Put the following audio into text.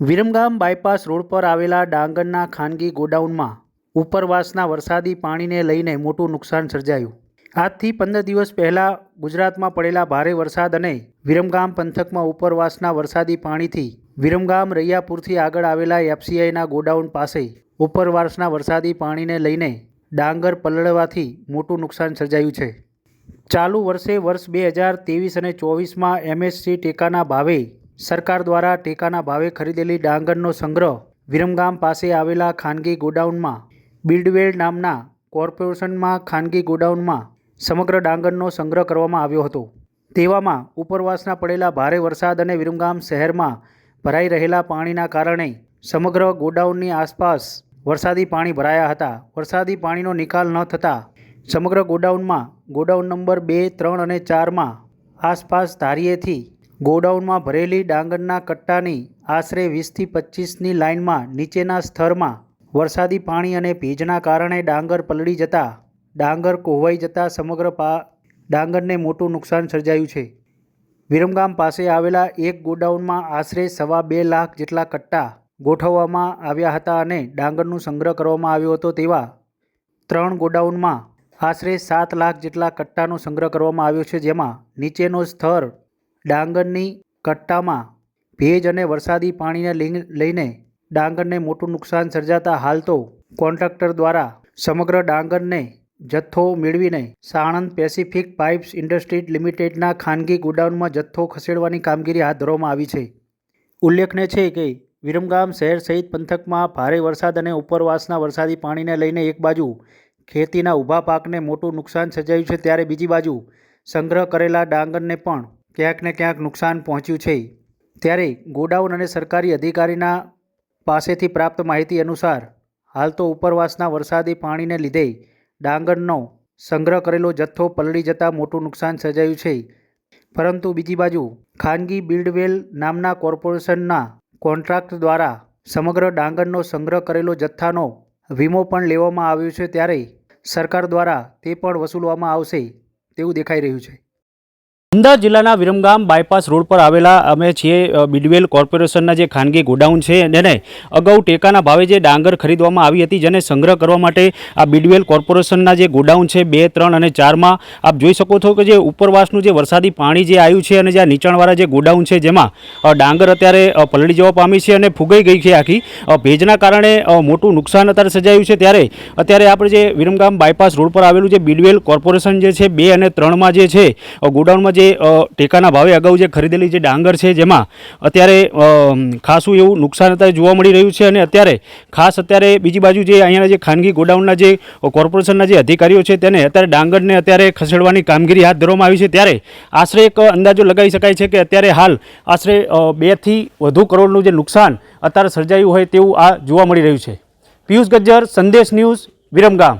Viramgam bypass road પર આવેલા ડાંગરના ખાનગી ગોડાઉનમાં ઉપરવાસના વરસાદી પાણીને લઈને મોટું નુકસાન સર્જાયું. આજથી પંદર દિવસ પહેલાં ગુજરાતમાં પડેલા ભારે વરસાદ અને વિરમગામ પંથકમાં ઉપરવાસના વરસાદી પાણીથી વિરમગામ રૈયાપુરથી આગળ આવેલા એફસીઆઈના ગોડાઉન પાસે ઉપરવાસના વરસાદી પાણીને લઈને ડાંગર પલળવાથી મોટું નુકસાન સર્જાયું છે. ચાલુ વર્ષે વર્ષ બે હજાર ત્રેવીસ અને ચોવીસમાં એમએસસી ટેકાના ભાવે સરકાર દ્વારા ટેકાના ભાવે ખરીદેલી ડાંગરનો સંગ્રહ વિરમગામ પાસે આવેલા ખાનગી ગોડાઉનમાં બિલ્ડવેલ નામના કોર્પોરેશનમાં ખાનગી ગોડાઉનમાં સમગ્ર ડાંગરનો સંગ્રહ કરવામાં આવ્યો હતો. તેવામાં ઉપરવાસના પડેલા ભારે વરસાદ અને વિરમગામ શહેરમાં ભરાઈ રહેલા પાણીના કારણે સમગ્ર ગોડાઉનની આસપાસ વરસાદી પાણી ભરાયા હતા. વરસાદી પાણીનો નિકાલ ન થતાં સમગ્ર ગોડાઉનમાં ગોડાઉન નંબર બે, ત્રણ અને ચારમાં આસપાસ ધારીએથી ગોડાઉનમાં ભરેલી ડાંગરના કટ્ટાની આશરે વીસથી પચીસની લાઇનમાં નીચેના સ્તરમાં વરસાદી પાણી અને ભેજના કારણે ડાંગર પલળી જતા ડાંગર કોહવાઈ જતા સમગ્ર પા ડાંગરને મોટું નુકસાન સર્જાયું છે. વિરમગામ પાસે આવેલા એક ગોડાઉનમાં આશરે સવા બે લાખ જેટલા કટ્ટા ગોઠવવામાં આવ્યા હતા અને ડાંગરનું સંગ્રહ કરવામાં આવ્યો હતો તેવા ત્રણ ગોડાઉનમાં આશરે સાત લાખ જેટલા કટ્ટાનો સંગ્રહ કરવામાં આવ્યો છે, જેમાં નીચેનો સ્તર ડાંગરની કટ્ટામાં ભેજ અને વરસાદી પાણીને લઈને ડાંગરને મોટું નુકસાન સર્જાતા હાલ તો કોન્ટ્રાક્ટર દ્વારા સમગ્ર ડાંગરને જથ્થો મેળવીને સાણંદ પેસિફિક પાઇપ્સ ઇન્ડસ્ટ્રીઝ લિમિટેડના ખાનગી ગોડાઉનમાં જથ્થો ખસેડવાની કામગીરી હાથ ધરવામાં આવી છે. ઉલ્લેખનીય છે કે વિરમગામ શહેર સહિત પંથકમાં ભારે વરસાદ અને ઉપરવાસના વરસાદી પાણીને લઈને એક બાજુ ખેતીના ઊભા પાકને મોટું નુકસાન સર્જાયું છે, ત્યારે બીજી બાજુ સંગ્રહ કરેલા ડાંગરને પણ ક્યાંક ને ક્યાંક નુકસાન પહોંચ્યું છે. ત્યારે ગોડાઉન અને સરકારી અધિકારીના પાસેથી પ્રાપ્ત માહિતી અનુસાર, હાલ તો ઉપરવાસના વરસાદી પાણીને લીધે ડાંગરનો સંગ્રહ કરેલો જથ્થો પલળી જતાં મોટું નુકસાન સર્જાયું છે. પરંતુ બીજી બાજુ, ખાનગી બિલ્ડવેલ નામના કોર્પોરેશનના કોન્ટ્રાક્ટ દ્વારા સમગ્ર ડાંગરનો સંગ્રહ કરેલો જથ્થાનો વીમો પણ લેવામાં આવ્યો છે ત્યારે સરકાર દ્વારા તે પણ વસૂલવામાં આવશે તેવું દેખાઈ રહ્યું છે. અમદાવાદ જિલ્લાના વિરમગામ બાયપાસ રોડ પર આવેલા અમે છીએ બિડવેલ કોર્પોરેશનના જે ખાનગી ગોડાઉન છે એને અગાઉ ટેકાના ભાવે જે ડાંગર ખરીદવામાં આવી હતી, જેને સંગ્રહ કરવા માટે આ બિડવેલ કોર્પોરેશનના જે ગોડાઉન છે, બે, ત્રણ અને ચારમાં, આપ જોઈ શકો છો કે જે ઉપરવાસનું જે વરસાદી પાણી જે આવ્યું છે અને જે આ નીચાણવાળા જે ગોડાઉન છે, જેમાં ડાંગર અત્યારે પલળી જવા પામી છે અને ફૂગાઈ ગઈ છે આખી. ભેજના કારણે મોટું નુકસાન અત્યારે સજાયું છે. ત્યારે, અત્યારે આપણે જે વિરમગામ બાયપાસ રોડ પર આવેલું જે બિડવેલ કોર્પોરેશન જે છે, બે અને ત્રણમાં જે છે ગોડાઉનમાં જે ટેકાના ભાવે અગાઉ જે ખરીદેલી જે ડાંગર છે જેમાં અત્યારે ખાસું એવું નુકસાન અત્યારે જોવા મળી રહ્યું છે અને અત્યારે ખાસ અત્યારે બીજી બાજુ જે અહીંયાના જે ખાનગી ગોડાઉનના જે કોર્પોરેશનના જે અધિકારીઓ છે તેને અત્યારે ડાંગરને અત્યારે ખસેડવાની કામગીરી હાથ ધરવામાં આવી છે. ત્યારે આશરે એક અંદાજો લગાવી શકાય છે કે અત્યારે હાલ આશરે બેથી વધુ કરોડનું જે નુકસાન અત્યારે સર્જાયું હોય તેવું આ જોવા મળી રહ્યું છે. પિયુષ ગજ્જર, સંદેશ ન્યૂઝ, વિરમગામ.